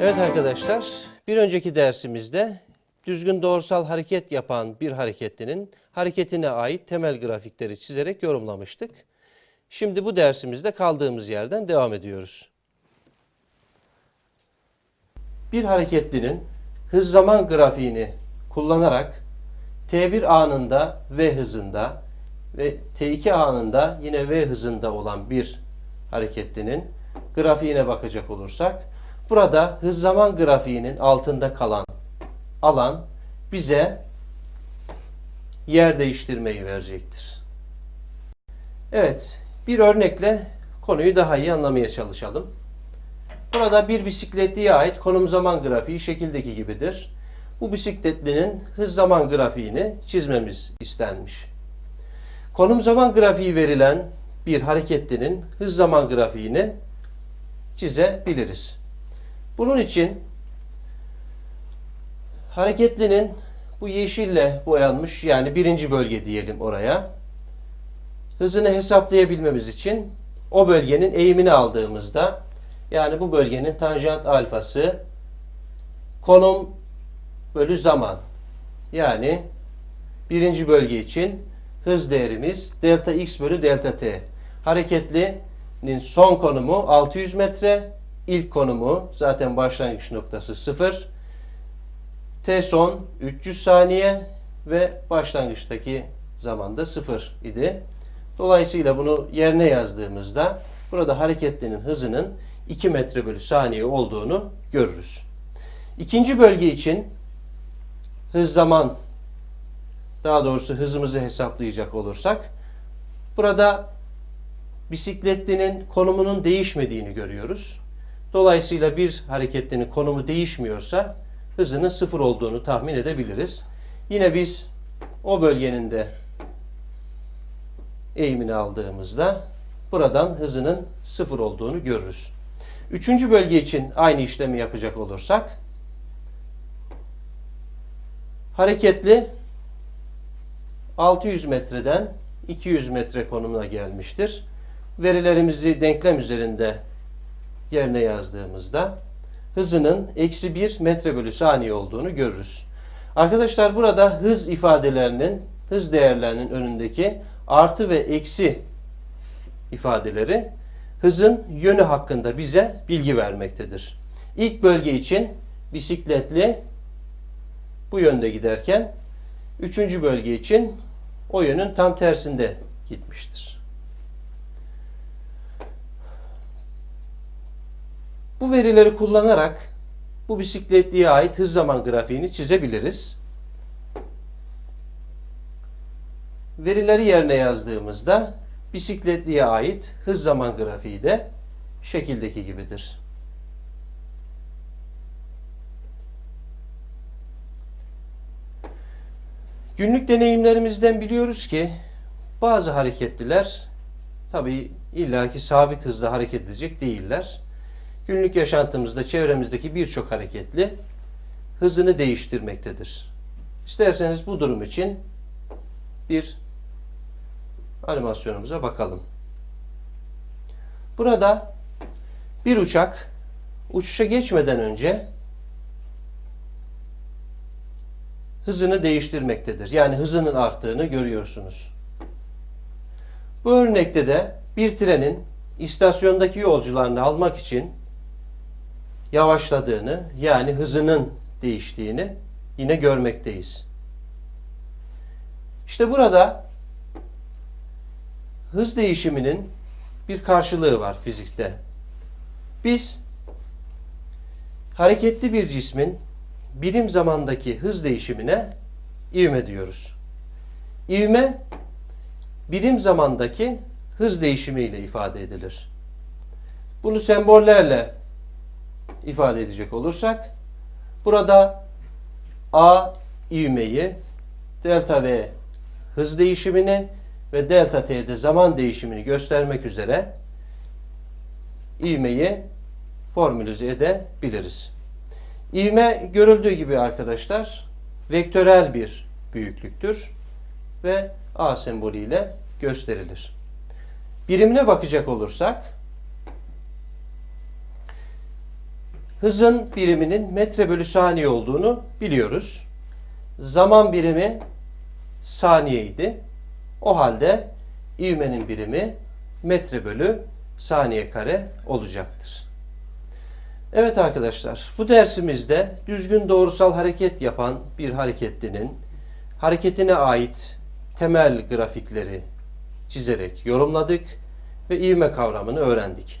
Evet arkadaşlar, bir önceki dersimizde düzgün doğrusal hareket yapan bir hareketlinin hareketine ait temel grafikleri çizerek yorumlamıştık. Şimdi bu dersimizde kaldığımız yerden devam ediyoruz. Bir hareketlinin hız zaman grafiğini kullanarak T1 anında V hızında ve T2 anında yine V hızında olan bir hareketlinin grafiğine bakacak olursak burada hız zaman grafiğinin altında kalan alan bize yer değiştirmeyi verecektir. Evet, bir örnekle konuyu daha iyi anlamaya çalışalım. Burada bir bisikletliye ait konum zaman grafiği şekildeki gibidir. Bu bisikletlinin hız zaman grafiğini çizmemiz istenmiş. Konum zaman grafiği verilen bir hareketlinin hız zaman grafiğini çizebiliriz. Bunun için hareketlinin bu yeşille boyanmış yani birinci bölge diyelim oraya. Hızını hesaplayabilmemiz için o bölgenin eğimini aldığımızda yani bu bölgenin tanjant alfası konum bölü zaman. Yani birinci bölge için hız değerimiz delta x bölü delta t. Hareketlinin son konumu 600 metre. İlk konumu zaten başlangıç noktası 0. T son 300 saniye ve başlangıçtaki zamanda 0 idi. Dolayısıyla bunu yerine yazdığımızda burada hareketlinin hızının 2 metre bölü saniye olduğunu görürüz. İkinci bölge için hız zaman daha doğrusu hızımızı hesaplayacak olursak burada bisikletlinin konumunun değişmediğini görüyoruz. Dolayısıyla bir hareketlinin konumu değişmiyorsa hızının sıfır olduğunu tahmin edebiliriz. Yine biz o bölgenin de eğimini aldığımızda buradan hızının sıfır olduğunu görürüz. Üçüncü bölge için aynı işlemi yapacak olursak hareketli 600 metreden 200 metre konumuna gelmiştir. Verilerimizi denklem üzerinde yerine yazdığımızda hızının eksi 1 metre bölü saniye olduğunu görürüz. Arkadaşlar burada hız ifadelerinin, hız değerlerinin önündeki artı ve eksi ifadeleri hızın yönü hakkında bize bilgi vermektedir. İlk bölge için bisikletli bu yönde giderken üçüncü bölge için o yönün tam tersinde gitmiştir. Bu verileri kullanarak bu bisikletliye ait hız zaman grafiğini çizebiliriz. Verileri yerine yazdığımızda bisikletliye ait hız zaman grafiği de şekildeki gibidir. Günlük deneyimlerimizden biliyoruz ki bazı hareketliler tabi illaki sabit hızla hareket edecek değiller. Günlük yaşantımızda çevremizdeki birçok hareketli hızını değiştirmektedir. İsterseniz bu durum için bir animasyonumuza bakalım. Burada bir uçak uçuşa geçmeden önce hızını değiştirmektedir. Yani hızının arttığını görüyorsunuz. Bu örnekte de bir trenin istasyondaki yolcularını almak için yavaşladığını yani hızının değiştiğini yine görmekteyiz. İşte burada hız değişiminin bir karşılığı var fizikte. Biz hareketli bir cismin birim zamandaki hız değişimine ivme diyoruz. İvme birim zamandaki hız değişimiyle ifade edilir. Bunu sembollerle ifade edecek olursak burada A ivmeyi delta V hız değişimini ve delta T'de zaman değişimini göstermek üzere ivmeyi formülize edebiliriz. İvme görüldüğü gibi arkadaşlar vektörel bir büyüklüktür ve A sembolüyle gösterilir. Birimine bakacak olursak Hızın biriminin metre bölü saniye olduğunu biliyoruz. Zaman birimi saniyeydi. O halde ivmenin birimi metre bölü saniye kare olacaktır. Evet arkadaşlar, bu dersimizde düzgün doğrusal hareket yapan bir hareketlinin hareketine ait temel grafikleri çizerek yorumladık ve ivme kavramını öğrendik.